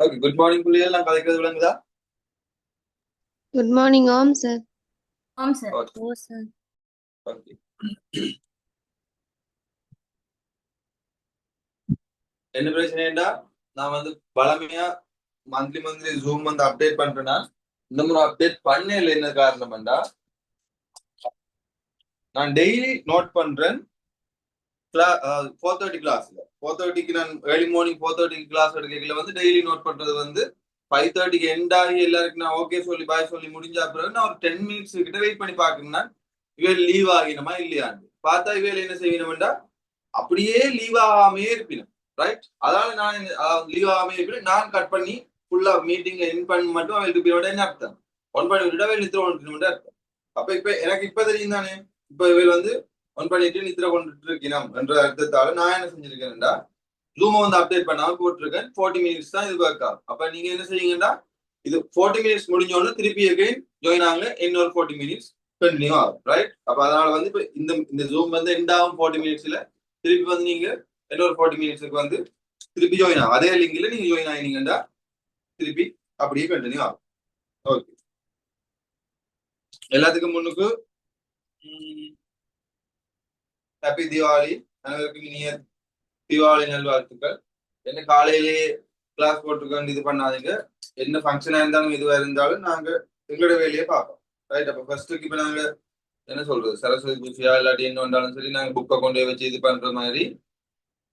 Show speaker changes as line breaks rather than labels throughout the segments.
Okay good morning பிள்ளைகள் நான் கதைக்கிறது விளங்குதா?
குட் மார்னிங் ஓம் சார்
ஆம் சார்
ஓகே
ஓ சார்
ஓகே என்ன பிரச்சனைடா நான் வந்து பழமையா மந்த்லி மந்த்லி ஜூம் வந்து அப்டேட் பண்றேன்னா இந்த முறை அப்டேட் பண்ணல என்ன காரணம்டா நான் டெய்லி நோட் பண்றேன். ஃபோர் தேர்ட்டி கிளாஸ்ல ஃபோர் தேர்ட்டிக்கு நான் ஏர்லி மார்னிங் ஃபோர் தேர்ட்டிக்கு கிளாஸ் எடுக்கல வந்து டெய்லி நோட் பண்றது வந்து ஃபைவ் தேர்ட்டிக்கு எண்ட் ஆகி எல்லாருக்கும் நான் ஓகே சொல்லி பாய் சொல்லி முடிஞ்சா பிறகு நான் ஒரு டென் மினிட்ஸ் கிட்ட வெயிட் பண்ணி பாக்குறேன்னா இவள் லீவ் ஆகினமா இல்லையான்னு. பார்த்தா இவள் என்ன செய்யணும்டா அப்படியே லீவ் ஆகாமே இருப்பினும் ரைட் அதனால நான் லீவ் ஆகாமே இருப்பினும் நான் கட் பண்ணி ஃபுல்லா மீட்டிங் என் பண்ணி மட்டும் அவளுக்கு போயோட என்ன அர்த்தம்? ஒன் பண்ணி விட்டுட்டு அவள் நித்திர அர்த்தம் அப்ப இப்ப எனக்கு இப்ப தெரியும் தானே இப்ப இவள் வந்து ஒன் பண்ணிட்டு நித்திர கொண்டுட்டு இருக்கணும் என்ற அர்த்தத்தால நான் என்ன செஞ்சிருக்கேன்டா ஜூமை வந்து அப்டேட் பண்ணாம போட்டிருக்கேன். ஃபோர்ட்டி மினிட்ஸ் தான் இது ஒர்க் ஆகும் அப்ப நீங்க என்ன செய்யுங்கடா? இது ஃபோர்ட்டி மினிட்ஸ் முடிஞ்சோடனே திருப்பி அகைன் ஜாயின் ஆகுங்க? இன்னொரு ஃபோர்ட்டி மினிட்ஸ் கண்டினியூ ஆகும். ரைட் அப்ப அதனால வந்து இப்ப இந்த இந்த ஜூம் வந்து எண்ட் ஆகும் ஃபோர்ட்டி மினிட்ஸ்ல திருப்பி வந்து நீங்க இன்னொரு ஃபோர்ட்டி மினிட்ஸ்க்கு வந்து திருப்பி ஜாயின் ஆகும். அதே லிங்க்ல நீங்க ஜாயின் ஆகினீங்கன்னா திருப்பி அப்படியே கண்டினியூ ஆகும். ஓகே எல்லாத்துக்கும் முன்னுக்கு ஹாப்பி தீபாவளி அனைவருக்கும் இனிய தீபாவளி நல்வாழ்த்துக்கள். என்ன காலையிலேயே கிளாஸ் போட்டுக்கொண்டு இது பண்ணாதீங்க. என்ன ஃபங்க்ஷனாக இருந்தாலும் இதுவா இருந்தாலும் நாங்க எங்களோட வேலையை பார்ப்போம். ரைட் அப்ப ஃபர்ஸ்ட்டுக்கு இப்ப நாங்க என்ன சொல்றது? சரஸ்வதி பூஜையா இல்லாட்டி என்ன வந்தாலும் சரி நாங்க புக்கை கொண்டு வச்சு இது பண்ற மாதிரி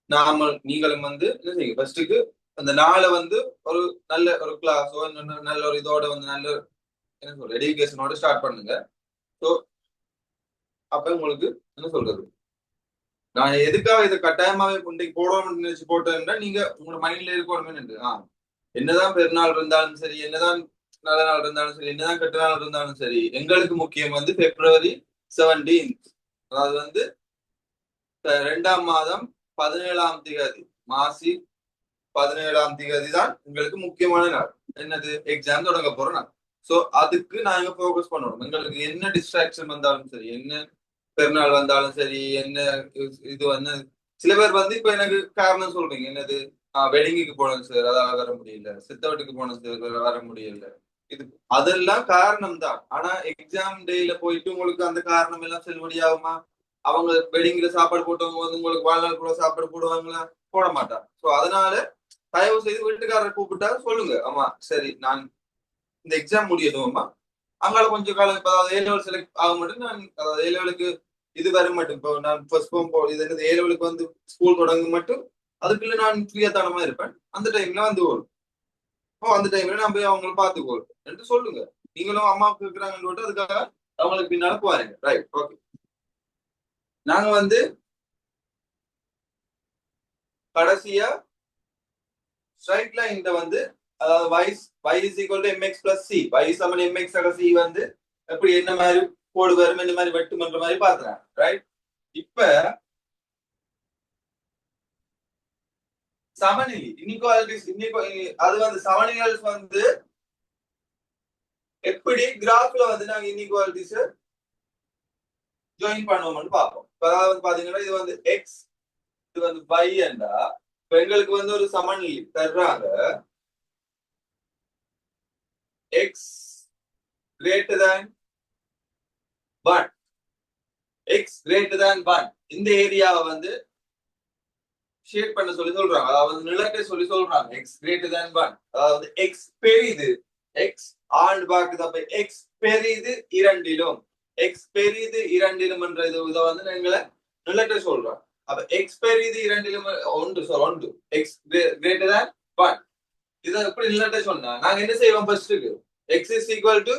நாம நீங்களும் வந்து என்ன செய்யுங்க? ஃபர்ஸ்ட்டுக்கு அந்த நாளை வந்து ஒரு நல்ல ஒரு கிளாஸோ நல்ல ஒரு இதோட வந்து நல்ல என்ன சொல்றது? எடுகேஷனோட ஸ்டார்ட் பண்ணுங்க. ஸோ அப்ப உங்களுக்கு என்ன சொல்றது? நான் எதுக்காக இதை கட்டாயமாவே கொண்டு போடணும்னு நினைச்சு போட்டேன்னா நீங்க உங்களோட மைண்ட்ல இருக்கணுமே ஆ. என்னதான் பெருநாள் இருந்தாலும் சரி என்னதான் நல்ல நாள் இருந்தாலும் சரி என்னதான் கெட்ட நாள் இருந்தாலும் சரி எங்களுக்கு முக்கியம் வந்து பிப்ரவரி செவன்டீன் அதாவது வந்து ரெண்டாம் மாதம் பதினேழாம் திகதி மாசி பதினேழாம் திகதி தான் எங்களுக்கு முக்கியமான நாள். என்னது? எக்ஸாம் தொடங்க போற நாள். சோ அதுக்கு நாங்க ஃபோக்கஸ் பண்ணணும்? எங்களுக்கு என்ன டிஸ்ட்ராக்ஷன் வந்தாலும் சரி என்ன பெருநாள் வந்தாலும் சரி என்ன இது வந்து சில பேர் வந்து இப்ப எனக்கு காரணம் சொல்றீங்க. என்னது? வெடிங்குக்கு போனது சார் அதால வர முடியல. சித்தவட்டுக்கு போனோம் சார் வர முடியல. இது அதெல்லாம் காரணம் தான். ஆனா எக்ஸாம் டேல போயிட்டு உங்களுக்கு அந்த காரணம் எல்லாம் செல்லுபடியாகுமா? அவங்க வெட்டிங்ல சாப்பாடு போட்டவங்க வந்து உங்களுக்கு வாழ்நாள் கூட சாப்பாடு போடுவாங்களா? போட மாட்டாங்க சோ அதனால தயவு செய்து வீட்டுக்காரர் கூப்பிட்டா சொல்லுங்க. ஆமா சரி நான் இந்த எக்ஸாம் முடியணுமா அங்கால கொஞ்சம் காலம் இப்போ அதாவது ஏழு செலக்ட் ஆக மட்டும் நான் அதாவது ஏழு இது வர மட்டும். இப்போ நான் ஃபர்ஸ்ட் ஃபோம் போ இது என்னது ஏ வந்து ஸ்கூல் தொடங்க மட்டும் அதுக்குள்ள நான் ஃப்ரீயா தனமா இருப்பேன். அந்த டைம்ல வந்து வரும் ஓ அந்த டைம்ல நான் போய் அவங்கள பார்த்துக்கோள் என்று சொல்லுங்க. நீங்களும் அம்மாவுக்கு இருக்கிறாங்கன்னு அதுக்காக அவங்களுக்கு பின்னால பாருங்க ரைட் ஓகே நாங்க வந்து கடைசியா ஸ்ட்ரைட் லைன்ல வந்து அதாவது வைஸ் y is equal to M X plus C y சமன் எம்எக்ஸ் ஆக வந்து எப்படி என்ன மாதிரி கோடு வரும் என்ன மாதிரி வெட்டுமன்ற மாதிரி பாத்துறேன் ரைட் இப்ப சமநிலை இன்இக்வாலிட்டிஸ் அது வந்து சமநிலைகள் வந்து எப்படி கிராஃப்ல வந்து நாங்க இன்இக்வாலிட்டிஸ் ஜாயின் பண்ணுவோம்னு பார்ப்போம். அதாவது வந்து பாத்தீங்கன்னா இது வந்து எக்ஸ் இது வந்து பை என்றா இப்போ எங்களுக்கு வந்து ஒரு சமநிலை தர்றாங்க. X greater than 1 x greater than 1 இந்த ஏரியாவை வந்து ஷேட் பண்ண சொல்லி சொல்றாங்க. அதாவது நிலத்தை சொல்லி சொல்றாங்க. எக்ஸ் கிரேட்டர் தேன் பன் அதாவது எக்ஸ் பெரிது. எக்ஸ் ஆண்டு பார்க்குது. அப்ப எக்ஸ் பெரிது இரண்டிலும். எக்ஸ் பெரிது இரண்டிலும் என்ற இது இதை வந்து எங்களை நிலத்தை சொல்றோம். அப்ப எக்ஸ் பெரிது இரண்டிலும் ஒன்று சார் ஒன்று. எக்ஸ் கிரேட்டர் தேன் பன் இதை எப்படி நிலத்தை சொன்னா நாங்க என்ன செய்வோம் ஃபர்ஸ்ட்டுக்கு X is equal to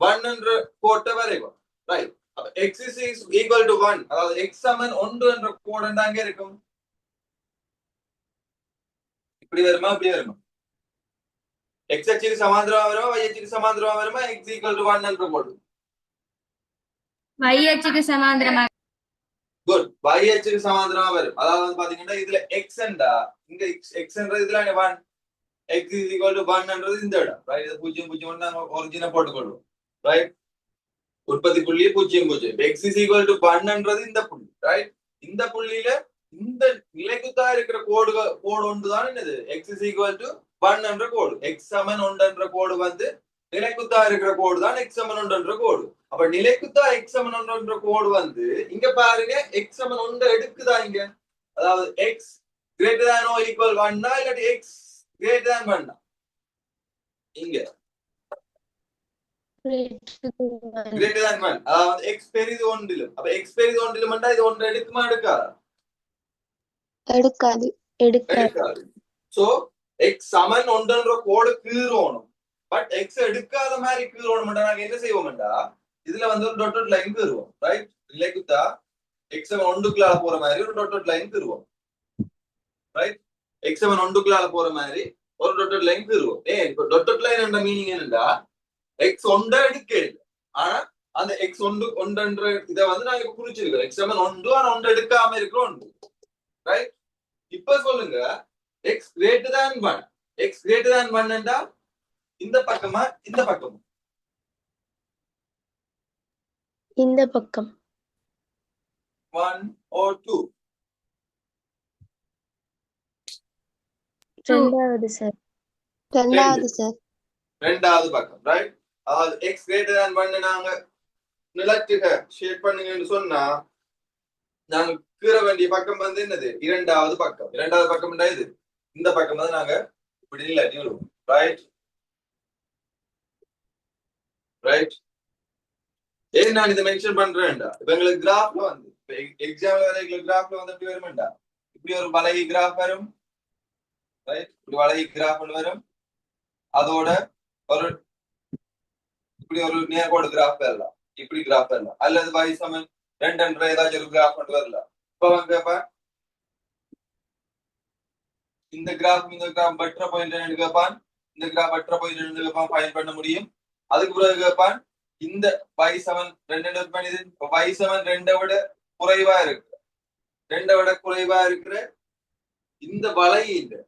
one என்ற கோட்டை வரைவோம். Right x is equal to 1 அதாவது x சமன் 1 என்ற கோடு அங்க இருக்கும்? இப்படி வருமா? இப்படி வருமா? x அச்சுக்கு சமாந்தரமா வருமா? y அச்சுக்கு சமாந்தரமா வருமா? x equal to 1 என்ற கோடு
y அச்சுக்கு சமாந்தரமா
குட் y அச்சுக்கு சமாந்தரமா வரும். அதாவது வந்து பாத்தீங்கன்னா இதுல x என்றா இங்க x என்ற இதுல 1 x is equal to 1 என்றது இந்த இடம். ரைட் இது ஒரிஜினல் போட்டுக்கொள்வோம் ரைட் உற்பத்தி புள்ளி பூஜ்ஜியம் பூஜ்ஜியம். எக்ஸ் இஸ் equal டு 1 என்றது இந்த புள்ளி ரைட் இந்த புள்ளியில இந்த நிலைக்குத்தான் இருக்கிற கோடு கோடு ஒன்று தான் என்னது? X is equal to one என்ற கோடு. எக்ஸ் சமன் ஒன்று என்ற கோடு வந்து நிலைக்குத்தா இருக்கிற கோடு தான் எக்ஸ் சமன் ஒன்று என்ற கோடு. அப்ப நிலைக்குத்தா எக்ஸ் சமன் ஒன்று என்ற கோடு வந்து இங்க பாருங்க எக்ஸ் சமன் ஒன்று எடுக்குதா இங்க? அதாவது X greater than or equal ஒன்னா இல்லாட்டி எக்ஸ் கிரேட்டர் தேன் ஒன்னா இங்க. ஒன்றிலும் அப்ப எக்ஸ் பெரிது ஒன்றிலும் இது ஒன்று எடுக்குமா எடுக்காதா
எடுக்காது எடுக்காது
எடுக்காது சோ எக்ஸ் சமன் ஒன்றன்ற கோடு கீறோணும் பட் எக்ஸ் எடுக்காத மாதிரி கீறோணும் நாங்க என்ன செய்வோம்டா இதுல வந்து ஒரு டொட் லைன் கீறுவோம் ரைட் இலைக்குத்தா எக்ஸ் செவன் ஒன்றுக்குள்ளால போற மாதிரி ஒரு டொட் லைன் கீறுவோம் ரைட் எக்ஸ் செவன் ஒன்றுக்குள்ளால போற மாதிரி ஒரு டொட் லைன் கீறுவோம் ஏன் இப்ப டொட் லைன் என்ற மீனிங் என்னடா எக்ஸ் ஒன்றை எடுக்க இல்லை. ஆனா அந்த எக்ஸ் ஒன்று ஒன்றன்ற இதை வந்து நாங்க குறிச்சிருக்கோம் எக்ஸ் செவன் ஒன்று ஆனா ஒன்று எடுக்காம இருக்கிறோம். ரைட் இப்ப சொல்லுங்க X greater than one X greater than one என்றா? இந்த பக்கமா இந்த பக்கமா?
இந்த பக்கம்.
ஒன் ஓர் டூ
ரெண்டாவது சார் ரெண்டாவது சார்
ரெண்டாவது பக்கம் ரைட் அதாவது எக்ஸ் கிரேட்டர் தேன் பண்ண நாங்க நிலத்துக ஷேட் பண்ணுங்கன்னு சொன்னா நாங்க கீற வேண்டிய பக்கம் வந்து என்னது? இரண்டாவது பக்கம். இரண்டாவது பக்கம் இது இந்த பக்கம் வந்து நாங்க இப்படி இல்லாட்டி விடுவோம். ரைட் ரைட் ஏன் நான் இதை மென்ஷன் பண்றேன்டா? இப்ப எங்களுக்கு கிராஃப்ல வந்து எக்ஸாம்ல வேற எங்களுக்கு கிராஃப்ல வந்து எப்படி வருமெண்டா? இப்படி ஒரு வலகி கிராஃப் வரும். ரைட் இப்படி வலகி கிராஃப் வரும். அதோட ஒரு இப்படி ஒரு நேர்கோடு கிராஃப் வரலாம். இப்படி கிராஃப் வரலாம். அல்லது பை சமன் ரெண்டு ஏதாச்சும் ஒரு கிராஃப் கொண்டு வரலாம். இப்ப வந்து கேப்ப இந்த கிராஃப் இந்த கிராஃப் பற்ற பாயிண்ட் கேட்பான் இந்த கிராஃப் பற்ற பாயிண்ட் கேட்பான் ஃபைன் பண்ண முடியும். அதுக்கு பிறகு கேட்பான் இந்த வை செவன் ரெண்டு பண்ணிது வை செவன் ரெண்டை விட குறைவா இருக்கு. ரெண்டை விட குறைவா இருக்கிற இந்த வலையின்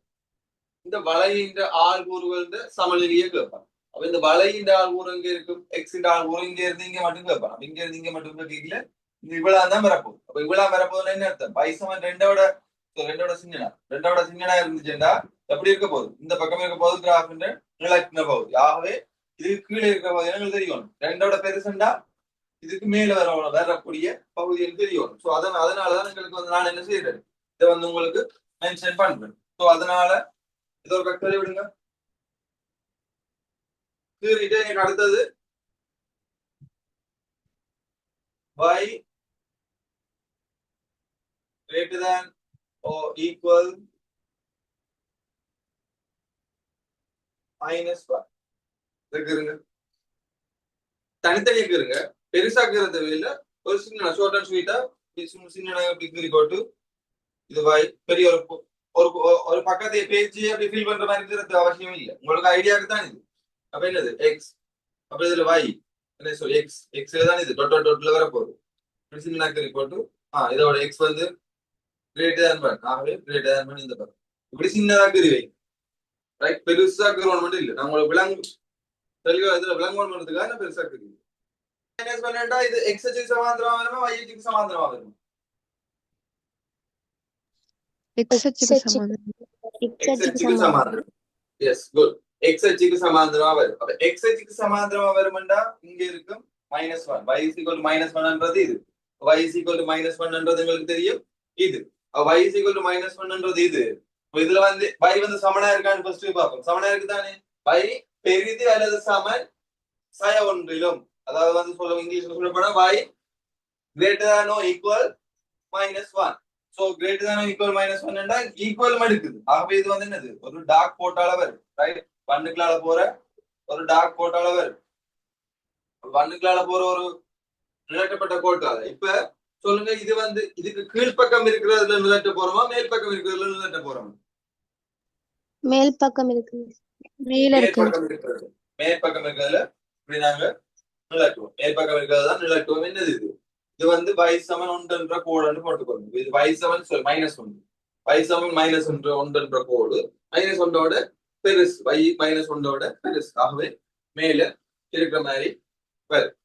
இந்த வலையின் ஆள் கூறுகள் சமநிலையை கேட்பான் அப்ப இந்த வலையின் ஆள் கூறு இங்க இருக்கும்? எக்ஸ் ஆள் கூறு இங்க இருந்து இங்க மட்டும் கேட்பான். இங்க இருந்து இங்க மட்டும் கேட்கல. இந்த இவ்வளவு தான் வரப்போகுது. அப்ப இவ்வளவு வரப்போகுதுன்னு என்ன அர்த்தம்? பைசவன் ரெண்டோட ரெண்டோட சிங்கனா ரெண்டோட சிங்கனா இருந்துச்சுன்னா எப்படி இருக்க போகுது? இந்த பக்கம் இருக்க போகுது கிராஃப் நிலக்கின போகுது. ஆகவே இதுக்கு கீழே இருக்க போது எங்களுக்கு தெரியும் ரெண்டோட பெருசுண்டா? இதுக்கு மேல வர வரக்கூடிய பகுதி எனக்கு தெரியும் சோ அதன் அதனாலதான் எங்களுக்கு வந்து நான் என்ன செய்யறேன் இதை வந்து உங்களுக்கு மென்ஷன் பண்றேன். சோ அதனால இது ஒரு கட்டளை விடுங்க. கீறிட்டு எனக்கு அடுத்தது. Y greater than or equal minus 1 இருக்குங்க தனித்தனியா இருங்க பெருசாக்குறது இல்ல ஒரு சின்ன ஷார்ட் அண்ட் ஸ்வீட்டா சின்ன டிகிரி கோட்டு இது வாய் பெரிய ஒரு ஒரு ஒரு- ஒரு பக்கத்தை பேச்சு அப்படி ஃபீல் பண்ற மாதிரி இருக்கிறது அவசியம் இல்லை. உங்களுக்கு ஐடியாவுக்கு தான் இது? அப்ப என்னது எக்ஸ் அப்ப இதுல வாய் என்ன சொல் எக்ஸ் எக்ஸ்ல தான் இது டொட் டொட் டொட்ல வர போகுது சின்ன டிகிரி போட்டு ஆ இதோட எக்ஸ் வந்து கிரேட்டர் தேன் ஒன் ஆகவே கிரேட்டர் தேன் ஒன் இந்த பக்கம் இப்படி சின்னதா கறி வை ரைட் பெருசா கருவணும் மட்டும் இல்லை நான் உங்களுக்கு விளங்கு தெளிவா இதுல விளங்குவன் பண்றதுக்காக நான் பெருசா கறி மைனஸ் பண்ணா இது எக்ஸ் அச்சுக்கு சமாந்தரமா வருமா y அச்சுக்கு சமாந்தரமா வருமா
எக்ஸ் அச்சுக்கு சமானம் எக்ஸ் அச்சுக்கு
சமாந்தரம் எஸ் குட் எக்ஸ் அச்சுக்கு சமாந்திரமா வரும். அப்ப எக்ஸ் அச்சுக்கு சமாந்திரமா வரும்டா இங்க இருக்கும் minus one y is equal to minus ஒன்ன்றது இது. y is equal to minus ஒன்ன்றது உங்களுக்கு தெரியும்? இது. y is equal to minus ஒன்ன்றது இது. இதுல வந்து y வந்து சமனா இருக்கான்னு ஃபர்ஸ்ட் பார்ப்போம். சமனா இருக்குதானே? Y பெரிது அல்லது சமன் சய ஒன்றிலும். அதாவது வந்து சொல்ல இங்கிலீஷ்ல சொல்ல போனா y greater than or equal minus 1 so greater than or equal minus 1 என்றா ஈக்குவல் மடிக்குது ஆகவே இது வந்து என்னது? ஒரு டாக் போட்டால வரும். ரைட் ஒன்னுக்குள்ளால போற ஒரு டார்க் போட்டால வரும். ஒன்னுக்குள்ளால போற ஒரு நிலட்டப்பட்ட கோட்டால இப்ப சொல்லுங்க இது வந்து இதுக்கு கீழ்ப்பக்கம் இருக்கிறதுல நிலட்ட போறோமா மேல் பக்கம் இருக்கிறதுல நிலட்ட போறோமா?
மேல் பக்கம் இருக்கு. மேல இருக்கு.
மேற்பக்கம் இருக்கிறது. மேற்பக்கம் இருக்கிறதுல இப்படி நாங்க நிலட்டுவோம் மேற்பக்கம் இருக்கிறது தான் நிலட்டுவோம் என்னது இது? இது வந்து y சமன் ஒன்றுன்ற கோடுன்னு போட்டுக்கோங்க இது y சமன் சொல் மைனஸ் ஒன்று. y சமன் மைனஸ் ஒன்று ஒன்றுன்ற கோடு மைனஸ் ஒன்றோட பெருசு வை மைனஸ் ஒன்றோட பெருசு. ஆகவே மேல இருக்கிற மாதிரி வரும்.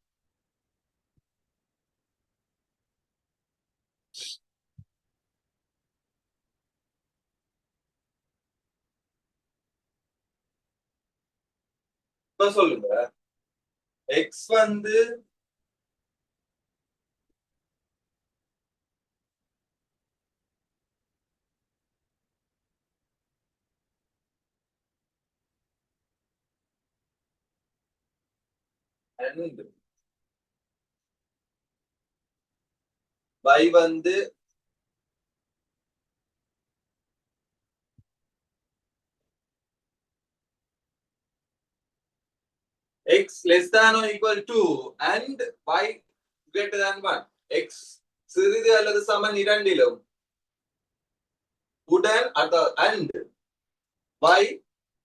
சொல்லுங்க. எக்ஸ் வந்து ரெண்டு பை வந்து x less than or equal to and y greater than 1 x சிறிது அல்லது சமன் இரண்டிலும் உடன் அத and y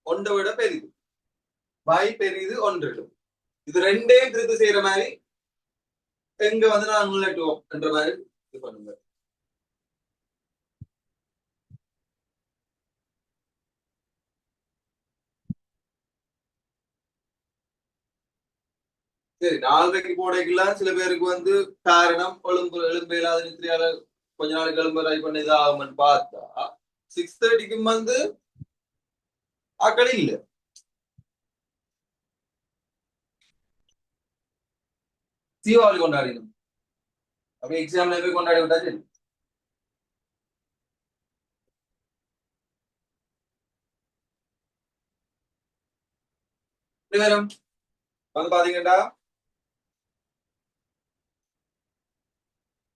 ஒன்றை விட பெரிது. y பெரிது ஒன்றிலும். இது ரெண்டையும் திருத்து செய்யற மாதிரி எங்க வந்து நான் முன்னேற்றுவோம் என்ற மாதிரி இது பண்ணுங்க. சரி நாலரைக்கு போடைக்குள்ள சில பேருக்கு வந்து காரணம் எலும்பு எலும்பு இல்லாத நித்திரியால கொஞ்ச நாளைக்கு எலும்பு ட்ரை பண்ணி இது ஆகும்னு பார்த்தா சிக்ஸ் தேர்ட்டிக்கும் வந்து ஆக்கள் இல்லை. தீபாவளி கொண்டாடினோம். அப்படியே எக்ஸாம்ல போய் கொண்டாடி விட்டாச்சு. வேணும் வந்து பாத்தீங்கன்னா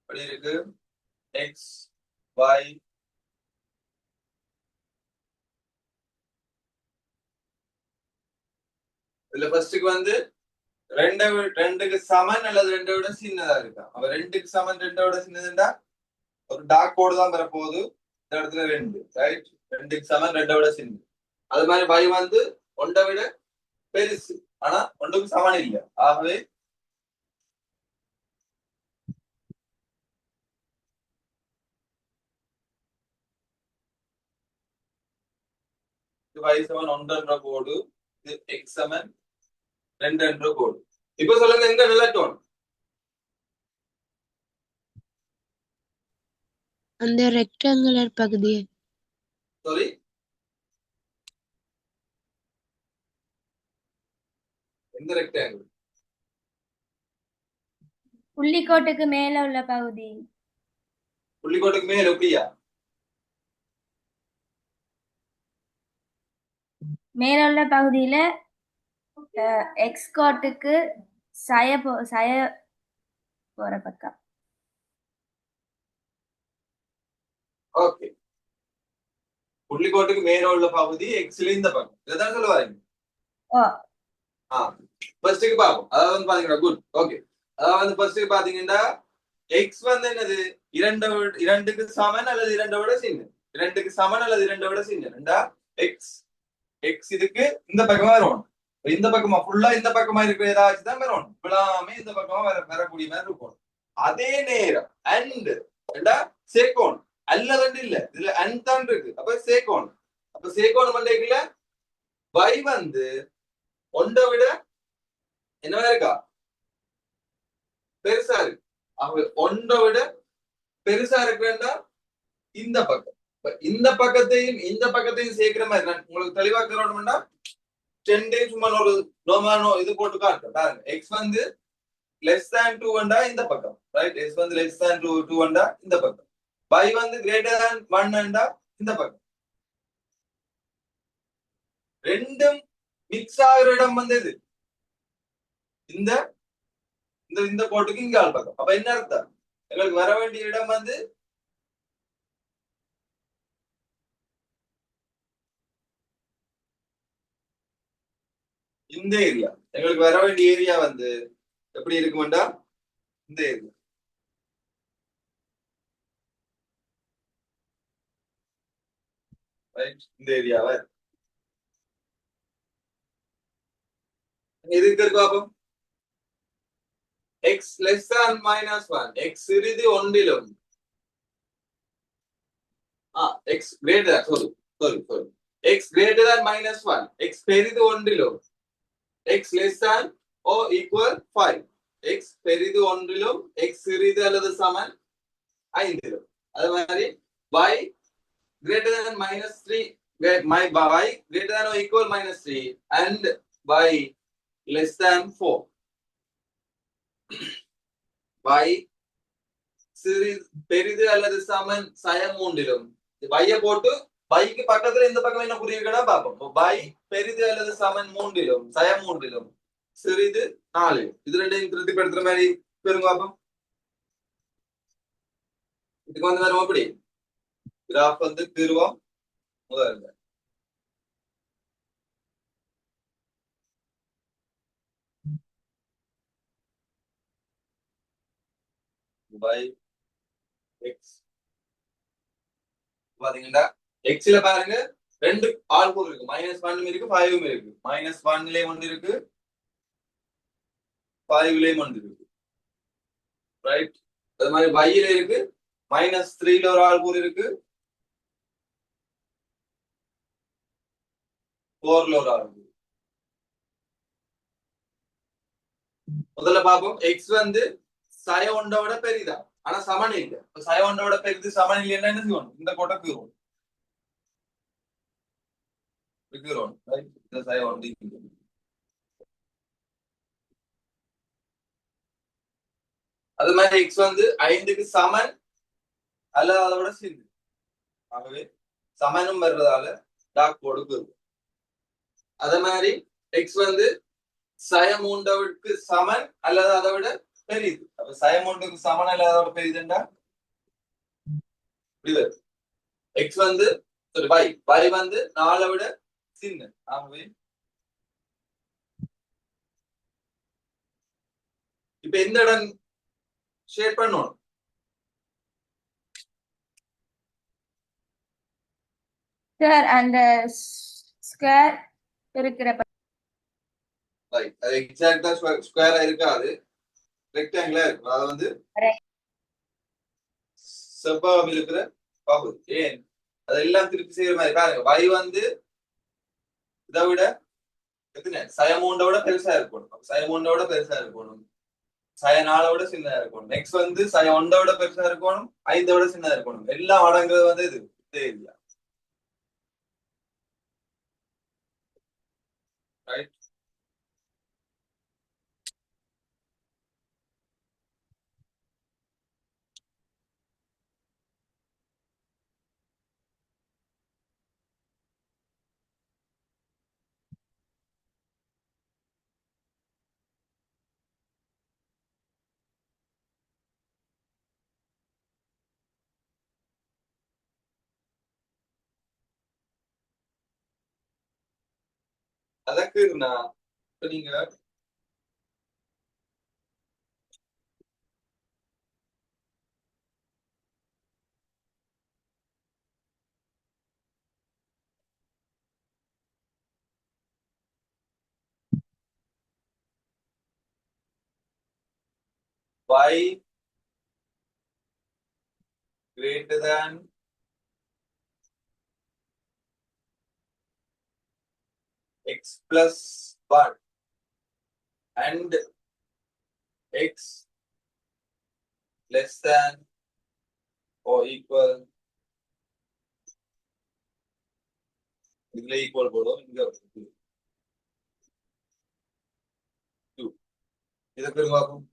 அப்படி இருக்கு? X y. இதுல ஃபர்ஸ்டுக்கு வந்து ரெண்டை ரெண்டுக்கு சமன் அல்லது ரெண்டை விட சின்னதா இருக்கா? அப்ப ரெண்டுக்கு சமன் ரெண்டை விட சின்னதுண்டா ஒரு டாக் கோடு தான் வரப்போகுது. இந்த இடத்துல ரெண்டு ரைட் ரெண்டுக்கு சமன் ரெண்டை விட சின்னது அது மாதிரி பை வந்து ஒன்றை விட பெருசு. ஆனா ஒன்றுக்கு சமன் இல்லை. ஆகவே இது செவன் சமன் கோடு இது எக்ஸ் செவன் ரெண்டு என்ற கோடு இப்ப சொல்லுங்க எங்க நிலட்டோன்
அந்த ரெக்டாங்குலர் பகுதியை.
சாரி எந்த ரெக்டாங்கிள்
புள்ளிக்கோட்டுக்கு மேல உள்ள பகுதி.
புள்ளிக்கோட்டுக்கு மேல எப்படியா?
மேல உள்ள பகுதியில எக்ஸ் கோட்டுக்கு சய போ சய போற பக்கம்.
ஓகே. புள்ளிக்கோட்டுக்கு மேல உள்ள பகுதி எக்ஸ்ல இந்த பக்கம். இதான் சொல்ல வரீங்க ஃபர்ஸ்ட்டுக்கு பார்ப்போம். அதாவது வந்து பாத்தீங்கன்னா குட் ஓகே அதாவது வந்து ஃபர்ஸ்ட்டுக்கு பாத்தீங்கன்னா எக்ஸ் வந்து என்னது? இரண்டு இரண்டுக்கு சமன் அல்லது இரண்டை விட சின்ன. இரண்டுக்கு சமன் அல்லது இரண்டை விட சின்ன. ரெண்டா? எக்ஸ் எக்ஸ் இதுக்கு இந்த பக்கமா இப்ப இந்த பக்கமா ஃபுல்லா இந்த பக்கமா இருக்கிற ஏதாச்சும் தான் வரும். விழாம இந்த பக்கமா வர வரக்கூடிய மாதிரி இருக்கும். அதே நேரம் அண்ட் சேகோன் அல்ல இல்ல. இதுல அண்ட் தான் இருக்கு. அப்ப சேகோன் அப்ப சேகோன் பண்றீங்கள y வந்து ஒன்றை விட என்னவா இருக்கா? பெருசா இருக்கு. அவ ஒன்றை விட பெருசா இருக்குன்னா இந்த பக்கம். இந்த பக்கத்தையும் இந்த பக்கத்தையும் சேர்க்கிற மாதிரி நான் உங்களுக்கு தெளிவா வேண்டாம் டென் டேஸ் சும்மா ஒரு நோமான இது போட்டு காட்டும் பாருங்க. எக்ஸ் வந்து லெஸ் தேன் டூ வண்டா இந்த பக்கம். ரைட் எக்ஸ் வந்து லெஸ் தேன் டூ டூ வண்டா இந்த பக்கம். பை வந்து கிரேட்டர் தேன் ஒன் அண்டா இந்த பக்கம். ரெண்டும் மிக்ஸ் ஆகிற இடம் வந்து இது இந்த இந்த இந்த கோட்டுக்கு இங்க ஆள் பக்கம். அப்ப என்ன அர்த்தம்? எங்களுக்கு வர வேண்டிய இடம் வந்து இந்த ஏரியா. எங்களுக்கு வர வேண்டிய ஏரியா வந்து எப்படி இருக்குமெண்டா? இந்த ஏரியா. இந்த ஏரியாவை? எதுக்கு இருக்கு பாப்போம்? X less than minus one X சிறிது ஒன்றிலும். ஆ X greater sorry sorry sorry X greater than minus one X பெரிது ஒன்றிலும். X less than or equal five X பெரிது ஒன்றிலும் எக்ஸ் சிறிது அல்லது சமன் ஐந்திலும் அது மாதிரி y greater than minus 3 my y greater than or equal minus 3 and y less than 4 y சிறிது பெரிது அல்லது சமன் சய மூன்றிலும் y போட்டு பைக்கு பக்கத்துல இந்த பக்கம் என்ன புரியுதுன்னா பார்ப்போம் பை பெரிது அல்லது சமன் மூன்றிலும் சய மூன்றிலும் சிறிது நாலு இது ரெண்டையும் திருப்திப்படுத்துற மாதிரி பெருங்க பார்ப்போம் இதுக்கு வந்து வரும் எப்படி கிராஃப் வந்து திருவம் முதல்ல பை எக்ஸ் பாத்தீங்கன்னா எக்ஸ்ல பாருங்க ரெண்டு ஆல் போர் இருக்கு. மைனஸ் ஒன்னும் இருக்கு ஃபைவும் இருக்கு. மைனஸ் ஒன்லயும் ஒன்று இருக்கு. ஃபைவ்லயும் ஒன்று இருக்கு. ரைட் அது மாதிரி பையில இருக்கு. மைனஸ் த்ரீல ஒரு ஆள் கூறு இருக்கு. ஃபோர்ல ஒரு ஆள் கூறு முதல்ல பாப்போம் எக்ஸ் வந்து சய ஒன்றோட பெரிதா? ஆனா சமன் இல்லை. சய ஒன்றோட பெரிது சமன் இல்லைன்னா என்ன செய்வோம்? இந்த கோட்டை கீறுவோம். With your own, கீறுவோம் ரைட் இந்த சய ஒன்று அது மாதிரி எக்ஸ் வந்து ஐந்துக்கு சமன் அல்ல அதை விட சிறிது ஆகவே சமனும் வர்றதால டாக் போடுக்கு இருக்கும் அதே மாதிரி எக்ஸ் வந்து சயமூண்டவுக்கு சமன் அல்லது அதை விட பெரியது. அப்ப சயமூண்டுக்கு சமன் அல்லது அதை விட பெரியதுண்டா இப்படி வருது எக்ஸ் வந்து சாரி y. y வந்து நாலை விட சின்ன. ஆகவே இப்ப எந்த இடம் ஷேர் பண்ணணும்.
சார் அந்த ஸ்கொயர் இருக்கிற
அது எக்ஸாக்டா ஸ்கொயரா இருக்காது. ரெக்டாங்கிளா இருக்கும். அது வந்து. செவ்வகம் இருக்கிற பகுதி. ஏன்? அதெல்லாம் திருப்பி செய்யற மாதிரி பாருங்க. Y வந்து இதை விட எத்தனை? சயமூண்டை விட பெருசா இருக்கணும். சயமூண்டை விட பெருசா இருக்கணும். சய விட சின்னதா இருக்கணும். நெக்ஸ்ட் வந்து சய ஒண்டை விட பெருசா இருக்கணும். ஐந்தை விட சின்னதா இருக்கணும். எல்லாம் அடங்குறது வந்து இது. இதே அதற்கு நான் இப்ப நீங்க y greater than x plus 1 and x less than or equal இதுல ஈக்குவல் போடும் இங்க டூ இதை பெருமாக்கும்